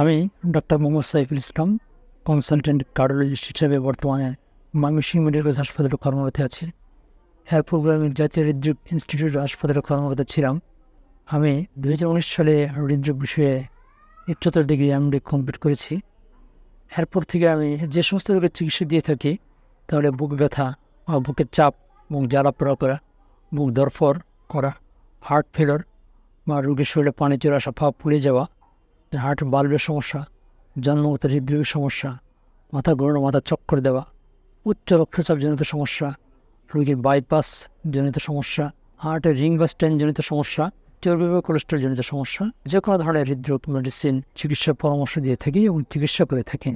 আমি doctor Mohammad Saiful Islam consultant cardiologist হিসেবে বর্তমানে ময়মনসিংহ মেডিকেল হাসপাতালে কর্মরত আছি। হ্যাঁ প্রোগ্রামের জাতীয় হৃদরোগ ইনস্টিটিউট হাসপাতালে কর্মরত ছিলাম। আমি দু হাজার উনিশ সালে হৃদরোগ বিষয়ে উচ্চতর ডিগ্রি এমডি কমপ্লিট করেছি। এরপর থেকে আমি যে সমস্ত রোগের চিকিৎসা দিয়ে থাকি, তাহলে বুক ব্যথা বা বুকের চাপ মুখ জ্বালা পোড়া করা, বুক দরফর করা হার্ট ফেলার বা রোগীর শরীরে পানি চলে আসা ফাঁপ পুড়ে যাওয়া হার্ট বাল্বের সমস্যা জন্মগত হৃদরোগের সমস্যা, মাথা ঘোরানো, মাথা চক্কর দেওয়া, উচ্চ রক্তচাপ জনিত সমস্যা, রোগীর বাইপাস জনিত সমস্যা হার্টের রিং বা স্টেন জনিত সমস্যা, চর্বি বা কোলেস্ট্রল জনিত সমস্যা, যে কোনো ধরনের হৃদরোগ মেডিসিন চিকিৎসা পরামর্শ দিয়ে থাকি এবং চিকিৎসা করে থাকি